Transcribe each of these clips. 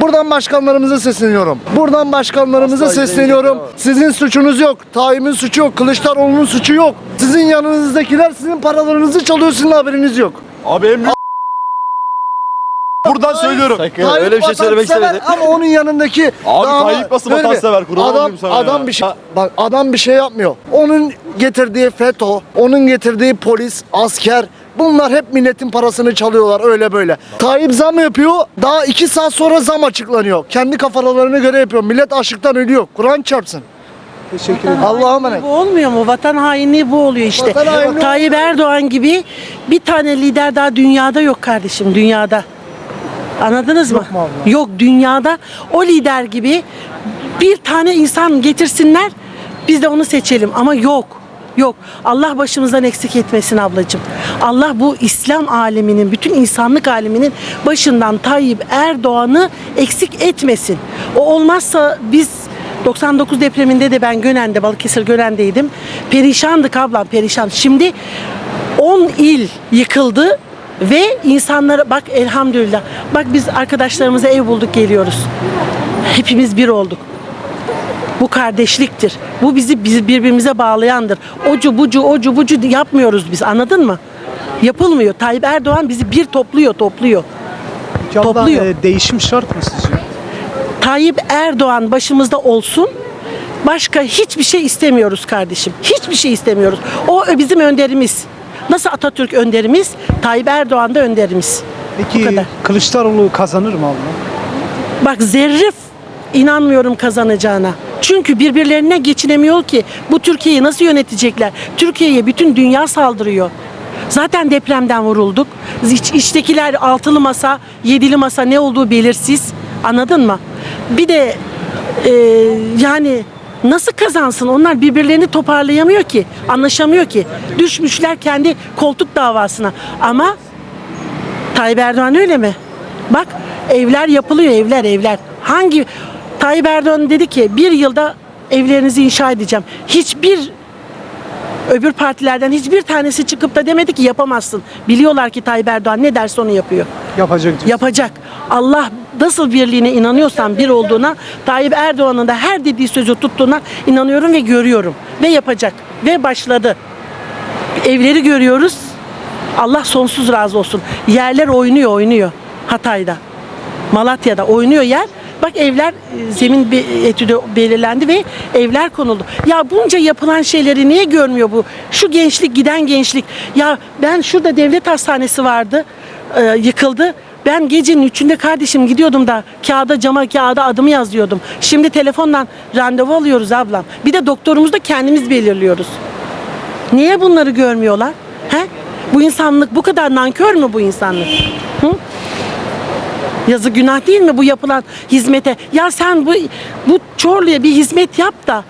Buradan başkanlarımıza sesleniyorum. Buradan başkanlarımıza Asla sesleniyorum. Sizin suçunuz yok. Tayyip'in suçu yok. Kılıçdaroğlu'nun suçu yok. Sizin yanınızdakiler sizin paralarınızı çalıyor. Sizin haberiniz yok. Abi en büyük Buradan söylüyorum. Tayyip öyle bir şey söylemek vatansever istemedi. Ama onun yanındaki Abi daha- Tayyip nasıl Böyle bir- vatansever? Kurban adam, olayım sana adam ya. bir şey bak adam bir şey yapmıyor. Onun getirdiği FETÖ, onun getirdiği polis, asker Bunlar hep milletin parasını çalıyorlar öyle böyle. Tayyip zam yapıyor. Daha iki saat sonra zam açıklanıyor. Kendi kafalarına göre yapıyor. Millet açlıktan ölüyor. Kur'an çarpsın. Teşekkür ederim. Allah'a emanet. Bu olmuyor mu? Vatan hainliği bu oluyor işte. Vatan hainliği Tayyip Erdoğan gibi bir tane lider daha dünyada yok kardeşim dünyada. Anladınız mı? mu abla? Yok dünyada o lider gibi bir tane insan getirsinler biz de onu seçelim ama yok. Yok. Allah başımızdan eksik etmesin ablacığım. Allah bu İslam aleminin, bütün insanlık aleminin başından Tayyip Erdoğan'ı eksik etmesin. O olmazsa biz 99 depreminde de ben Gönen'de, Balıkesir Gönen'deydim. Perişandık ablam, perişan. Şimdi 10 il yıkıldı ve insanlara bak elhamdülillah. Bak biz arkadaşlarımıza ev bulduk geliyoruz. Hepimiz bir olduk. Bu kardeşliktir. Bu bizi biz birbirimize bağlayandır. Ocu bucu ocu bucu yapmıyoruz biz anladın mı? Yapılmıyor. Tayyip Erdoğan bizi bir topluyor, topluyor. Abla, Topluyor. e, değişim şart mı sizce? Tayyip Erdoğan başımızda olsun. Başka hiçbir şey istemiyoruz kardeşim. Hiçbir şey istemiyoruz. O bizim önderimiz. Nasıl Atatürk önderimiz, Tayyip Erdoğan da önderimiz. Peki kadar. Kılıçdaroğlu kazanır mı abla? Bak zerre f- inanmıyorum kazanacağına. Çünkü birbirlerine geçinemiyor ki. Bu Türkiye'yi nasıl yönetecekler? Türkiye'ye bütün dünya saldırıyor. Zaten depremden vurulduk. İç, altılı masa, yedili masa ne olduğu belirsiz. Anladın mı? Bir de e, yani nasıl kazansın? Onlar birbirlerini toparlayamıyor ki. Anlaşamıyor ki. Düşmüşler kendi koltuk davasına. Ama Tayyip Erdoğan öyle mi? Bak evler yapılıyor evler evler. Hangi Tayyip Erdoğan dedi ki bir yılda evlerinizi inşa edeceğim. Hiçbir öbür partilerden hiçbir tanesi çıkıp da demedi ki yapamazsın. Biliyorlar ki Tayyip Erdoğan ne derse onu yapıyor. Yapacak diyorsun. Yapacak. Allah nasıl birliğine inanıyorsan bir olduğuna Tayyip Erdoğan'ın da her dediği sözü tuttuğuna inanıyorum ve görüyorum. Ve yapacak. Ve başladı. Evleri görüyoruz. Allah sonsuz razı olsun. Yerler oynuyor oynuyor Hatay'da. Malatya'da oynuyor yer. Bak evler e, zemin etüdü belirlendi ve evler konuldu. Ya bunca yapılan şeyleri niye görmüyor bu? Şu gençlik giden gençlik. Ya ben şurada devlet hastanesi vardı. e, yıkıldı. Ben gecenin üçünde kardeşim gidiyordum da kağıda cama kağıda adımı yazıyordum. Şimdi telefondan randevu alıyoruz ablam. Bir de doktorumuzu da kendimiz belirliyoruz. Niye bunları görmüyorlar? He? Bu insanlık bu kadar nankör mü bu insanlık? Hı? Yazı günah değil mi bu yapılan hizmete? Ya sen bu bu Çorlu'ya bir hizmet yap da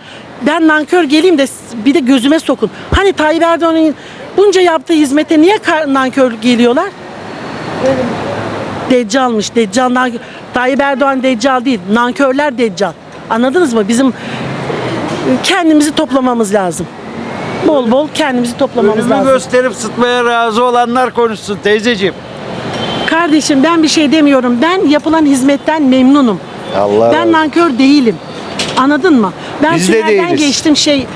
ben nankör geleyim de bir de gözüme sokun. Hani Tayyip Erdoğan'ın bunca yaptığı hizmete niye nankör geliyorlar? Deccalmış. Deccal nankör. Tayyip Erdoğan deccal değil. Nankörler deccal. Anladınız mı? Bizim kendimizi toplamamız lazım. Bol bol kendimizi toplamamız Ölümü lazım. gösterip sıtmaya razı olanlar konuşsun teyzeciğim. Kardeşim ben bir şey demiyorum. Ben yapılan hizmetten memnunum. Allah ben nankör değilim. Anladın mı? Ben Biz de tünelden değiliz. geçtim şey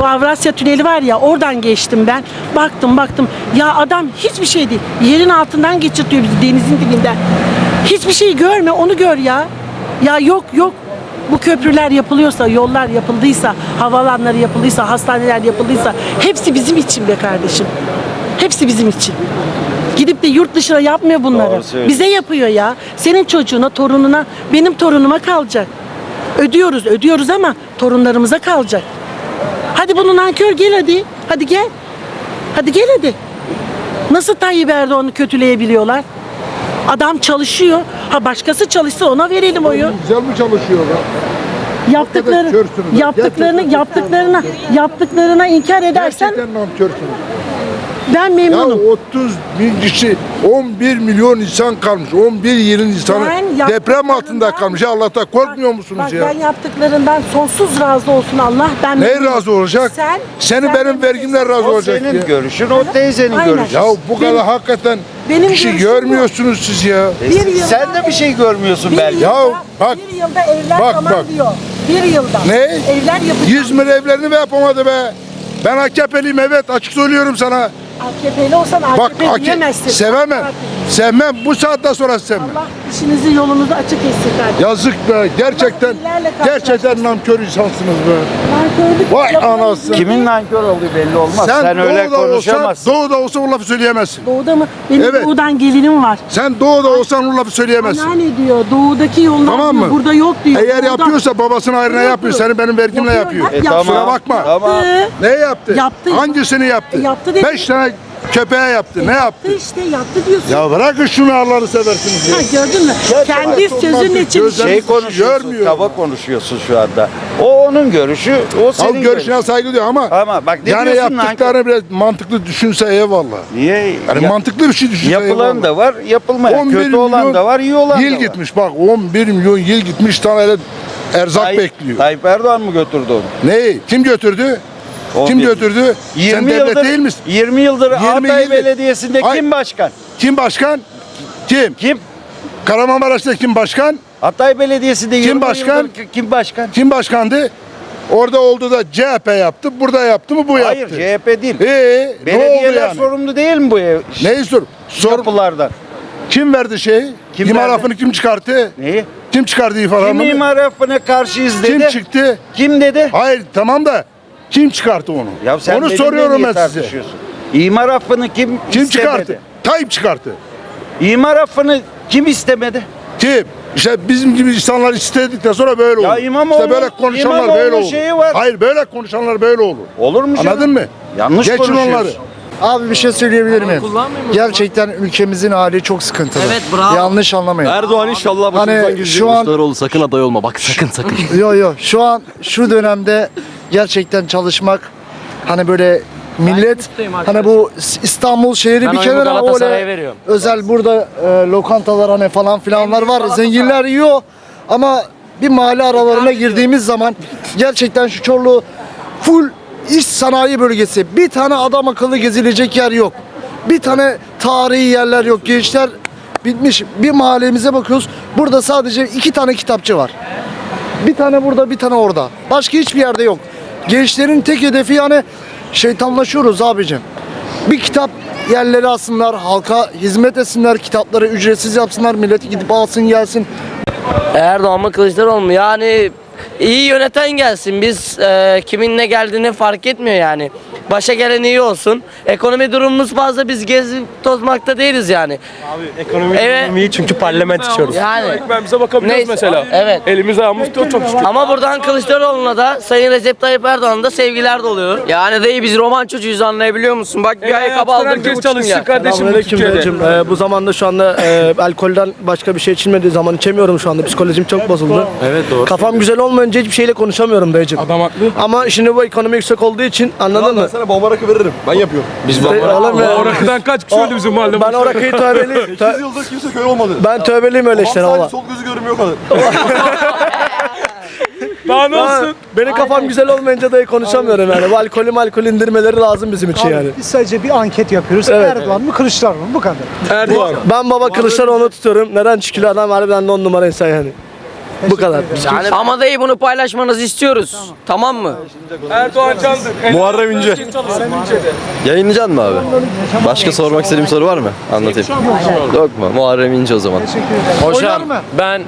o Avrasya tüneli var ya oradan geçtim ben. Baktım baktım. Ya adam hiçbir şey değil. Yerin altından geçirtiyor bizi denizin dibinden. Hiçbir şey görme onu gör ya. Ya yok yok. Bu köprüler yapılıyorsa, yollar yapıldıysa, havalanları yapıldıysa, hastaneler yapıldıysa hepsi bizim için be kardeşim. Hepsi bizim için. Gidip de yurt dışına yapmıyor bunları. Doğru söylüyorsun. Bize yapıyor ya. Senin çocuğuna, torununa, benim torunuma kalacak. Ödüyoruz, ödüyoruz ama torunlarımıza kalacak. Hadi bunu nankör gel hadi. Hadi gel. Hadi gel hadi. Nasıl Tayyip Erdoğan'ı kötüleyebiliyorlar? Adam çalışıyor. Ha başkası çalışsa ona verelim oyu. Güzel mi çalışıyorlar? Yaptıkları, körsünüz. yaptıklarını, Gerçekten yaptıklarına, yaptıklarına inkar edersen Gerçekten nankörsünüz. Ben Ya memnunum. 30 bin kişi 11 milyon insan kalmış. 11 yılın insanı Ben deprem altında kalmış. Ya Allah'tan korkmuyor musunuz Bak ya? ben yaptıklarından sonsuz razı olsun Allah. Ben Ne memnunum. razı olacak? Sen, Senin sen benim memnun vergimle razı O olacak senin ya. görüşün, o teyzenin Aynen. görüşü. Ya bu kadar Benim- hakikaten benim kişi görüşüm görmüyorsunuz siz ya. E, Bir yılda- Sen de bir şey görmüyorsun Bir belki. yılda, Ya bak, bir yılda evler bak, tamam bak. diyor. Bir yılda. Ne? Evler yapacağım. İzmir evlerini de yapamadı be. Ben AKP'liyim evet açık söylüyorum sana. AKP'li olsan Bak AKP AK diyemezsin. sevemem. Sevmem. Bu saatten sonra sevmem. Allah işinizi yolunuzu açık etsin kardeşim. Yazık be. Gerçekten karşılaştık. gerçekten nankör insansınız be. Nankörlük Vay anasını. Kimin nankör olduğu belli olmaz. Sen, öyle doğuda olsan, konuşamazsın. doğuda olsa o lafı söyleyemezsin. Doğuda mı? Benim Evet. doğudan gelinim var. Sen doğuda olsan o lafı söyleyemezsin. Anneanne diyor doğudaki yollar Tamam diyor, mı? burada yok diyor. Eğer Doğuda- yapıyorsa babasının ayrına yapıyor. Seni benim vergimle yapıyor. Bak, E, yaptı. tamam. Kusura bakma. Tamam. Ne yaptı? Yaptı. Hangisini yaptı? E, yaptı dedi. Beş tane köpeğe yaptı. Ne yaptı? Yaptı işte yaptı diyorsun. Ya bırakın şunu Allah'ını seversiniz ya. Ha, gördün mü? Kendi sözün için Gözler- Şey konuşuyorsun, Görmüyor. kaba konuşuyorsun şu anda. O onun görüşü, o Al senin görüşüne görüşün. saygı diyor ama Ama bak ne yani diyorsun yaptıklarını biraz mantıklı düşünse eyvallah. Niye? Yani Ya- mantıklı bir şey düşünse yapılan eyvallah. da var, yapılmayan. 11 Kötü olan milyon da var, iyi olan Yıl da var. gitmiş bak 11 milyon yıl gitmiş tane öyle erzak Tayyip- bekliyor. Tayyip Erdoğan mı götürdü onu? Ne? Kim götürdü? 11 Kim götürdü? 20 Sen devlet yıldır, değil misin? 20 yıldır 20 Hatay yıldır- Belediyesi'nde Ay- kim başkan? Kim başkan? Kim? Kim? Kahramanmaraş'ta kim başkan? Hatay Belediyesi'nde 20 başkan? ki- kim başkan? Kim başkandı? Orada oldu da CHP yaptı, burada yaptı mı bu Hayır, yaptı. CHP değil. Ee, ne oldu Belediyeler yani? sorumlu değil mi bu ev? Neyi sor? Sor. Yapılardan. Kim verdi şeyi? Kim İmar verdi? kim çıkarttı? Neyi? Kim çıkardı ifade Kim imar affına karşıyız dedi? Kim çıktı? Kim dedi? Hayır tamam da kim çıkarttı onu? Ya sen onu benimle soruyorum niye ben size. tartışıyorsun? İmar affını kim Kim istemedi? çıkarttı? Tayyip çıkarttı. İmar affını kim istemedi? Kim? İşte bizim gibi insanlar istedikten sonra böyle Ya olur. İmamoğlu- işte böyle konuşanlar böyle olur. şeyi var. Hayır böyle konuşanlar böyle olur. Olur mu canım? Anladın mı? Yanlış Geçin konuşuyorsun. onları. Abi bir şey söyleyebilir miyim? Gerçekten ülkemizin hali çok sıkıntılı. Evet, bravo. Yanlış anlamayın. Erdoğan inşallah Hani başımızdan gidecek. şu an- Kılıçdaroğlu sakın aday olma bak sakın sakın. Yo yo şu an şu dönemde gerçekten çalışmak hani böyle millet hani bu İstanbul şehri Ben bir kenara öyle özel burada e, lokantalar hani falan filanlar var. Zenginler yiyor ama bir mahalle aralarına girdiğimiz zaman gerçekten şu Çorlu full iş sanayi bölgesi. Bir tane adam akıllı gezilecek yer yok. Bir tane tarihi yerler yok. Gençler bitmiş. Bir mahallemize bakıyoruz. Burada sadece iki tane kitapçı var. Bir tane burada bir tane orada. Başka hiçbir yerde yok. Gençlerin tek hedefi yani şeytanlaşıyoruz abicim. Bir kitap yerleri alsınlar, halka hizmet etsinler, kitapları ücretsiz yapsınlar, milleti gidip alsın gelsin. Erdoğan mı Kılıçdaroğlu mu? Yani iyi yöneten gelsin. Biz e, kimin ne geldiğini fark etmiyor yani. Başa gelen iyi olsun. Ekonomi durumumuz fazla biz gezip tozmakta değiliz yani. Ekonomi Evet. durumu iyi çünkü parlament içiyoruz. Yani. Ekmeğimize bakabiliyoruz Neyse, mesela. evet. Elimiz ayağımız tutuyor çok şükür. Ama buradan Kılıçdaroğlu'na da Sayın Recep Tayyip Erdoğan'a da sevgiler doluyor. Yani dayı biz roman çocuğuyuz anlayabiliyor musun? Bak bir ayakkabı aldık bir buçuk milyar. kardeşim bu Selamünaleyküm Türkiye'de. Ee, bu zamanda şu anda e, alkolden başka bir şey içilmediği zaman içemiyorum şu anda. Psikolojim çok bozuldu. Evet doğru. Kafam güzel olmayınca hiçbir şeyle konuşamıyorum dayıcım. Adam haklı. Ama şimdi bu ekonomi yüksek olduğu için anladın mı? sana bomba rakı veririm. Ben yapıyorum. Biz İşte oğlum ya. O rakıdan kaç kişi öldü bizim mahallede? Ben o rakıyı tövbeli, tö- yıldır kimse köy olmadı. ben tövbeliyim öyle işlere valla. sol gözü görmüyor kadar. Daha ne Ben- olsun? Benim kafam güzel olmayınca dayı konuşamıyorum yani. Bu alkolü alkol indirmeleri lazım bizim için yani. Biz sadece bir anket yapıyoruz. Evet. Erdoğan mı Kılıçdaroğlu mu? Bu kadar. Erdoğan. Ben baba Kılıçdaroğlu'nu tutuyorum. Neden? Çünkü adam harbiden de on numara insan yani. Bu kadar. Ama dayı bunu paylaşmanızı istiyoruz. Tamam mı? Erdoğan candır. Muharrem İnce. Yayınlayacaksın mı abi? Başka sormak istediğim soru var mı? Anlatayım. Yok mu? Muharrem İnce o zaman. Mı? Ben